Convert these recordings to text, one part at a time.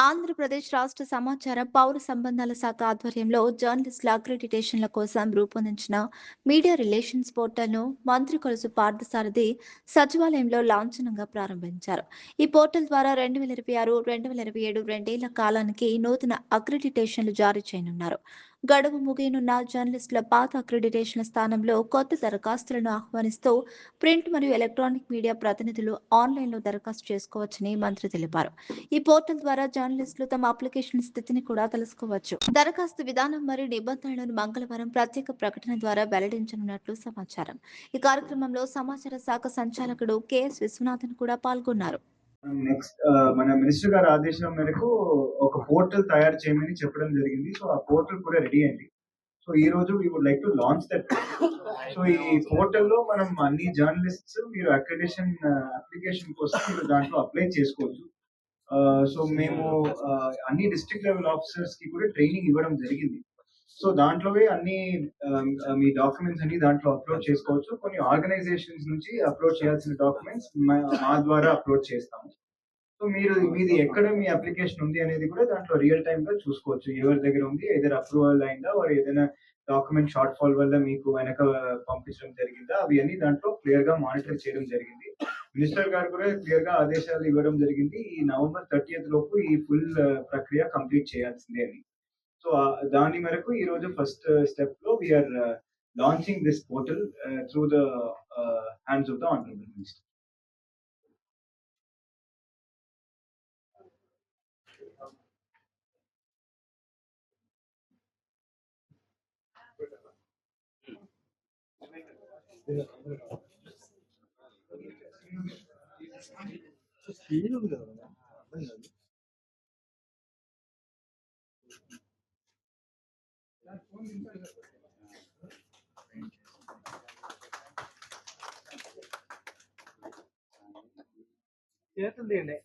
ఆంధ్రప్రదేశ్ రాష్ట్ర సమాచార పౌర సంబంధాల శాఖ ఆధ్వర్యంలో జర్నలిస్టుల అక్రిడిటేషన్ల కోసం రూపొందించిన మీడియా రిలేషన్స్ పోర్టల్ను మంత్రి కొలుసు పార్థసారథి సచివాలయంలో లాంఛనంగా ప్రారంభించారు. ఈ పోర్టల్ ద్వారా రెండు వేల ఇరవై ఆరు రెండు వేల ఇరవై ఏడు రెండేళ్ళ కాలానికి నూతన అక్రిడిటేషన్లు జారీ చేయనున్నారు. గడువు ముగియనున్న జర్నలిస్టుల పాత అక్రెడిటేషన్ స్థానంలో కొత్త దరఖాస్తులను ఆహ్వానిస్తూ ప్రింట్ మరియు ఎలక్ట్రానిక్ మీడియా ప్రతినిధులు ఆన్లైన్లో దరఖాస్తు చేసుకోవచ్చని మంత్రి తెలిపారు. ఈ పోర్టల్ ద్వారా జర్నలిస్టులు తమ అప్లికేషన్ స్థితిని కూడా తెలుసుకోవచ్చు. దరఖాస్తు విధానం మరియు నిబంధనలను మంగళవారం ప్రత్యేక ప్రకటన ద్వారా వెల్లడించనున్నట్లు సమాచారం. ఈ కార్యక్రమంలో సమాచార శాఖ సంచాలకుడు కెఎస్ విశ్వనాథన్ కూడా పాల్గొన్నారు. నెక్స్ట్ uh, మన మినిస్టర్ గారి ఆదేశం మేరకు ఒక పోర్టల్ తయారు చేయమని చెప్పడం జరిగింది. సో ఆ పోర్టల్ కూడా రెడీ అయింది. సో ఈ రోజు we would like to launch that so ఈ పోర్టల్లో మనం అన్ని జర్నలిస్ట్స్ మీరు అక్రిడేషన్ అప్లికేషన్ uh, కోసం మీరు దాంట్లో అప్లై చేసుకోవచ్చు. Uh, సో మేము అన్ని డిస్ట్రిక్ట్ లెవెల్ ఆఫీసర్స్కి కూడా ట్రైనింగ్ ఇవ్వడం జరిగింది. సో దాంట్లోవే అన్ని మీ డాక్యుమెంట్స్ అన్ని దాంట్లో అప్లోడ్ చేసుకోవచ్చు. కొన్ని ఆర్గనైజేషన్స్ నుంచి అప్లోడ్ చేయాల్సిన డాక్యుమెంట్స్ మా ద్వారా అప్లోడ్ చేస్తాము. సో మీరు మీది ఎక్కడ మీ అప్లికేషన్ ఉంది అనేది కూడా దాంట్లో రియల్ టైమ్గా చూసుకోవచ్చు. ఎవరి దగ్గర ఉంది ఏదైనా అప్రూవల్ అయిందా వారు ఏదైనా డాక్యుమెంట్ షార్ట్ ఫాల్ వల్ల మీకు వెనక పంపించడం జరిగిందా అవి అన్ని దాంట్లో క్లియర్గా మానిటర్ చేయడం జరిగింది. మినిస్టర్ గారు కూడా క్లియర్గా ఆదేశాలు ఇవ్వడం జరిగింది. ఈ నవంబర్ థర్టీఎత్ లోపు ఈ ఫుల్ ప్రక్రియ కంప్లీట్ చేయాల్సిందే అని. సో దాని మేరకు ఈ రోజు ఫస్ట్ స్టెప్లో we are launching this portal through the hands of the honourable minister ചേട്ടന്റെ ഉണ്ട്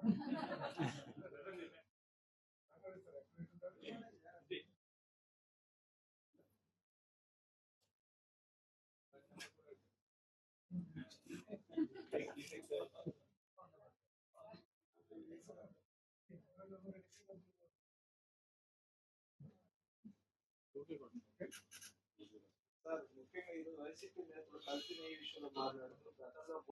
Thank you. ముఖ్యంగా ఈరోజు వైసీపీ నేతలు కలిసి ఈ విషయంలో మాట్లాడుతూ గతంలో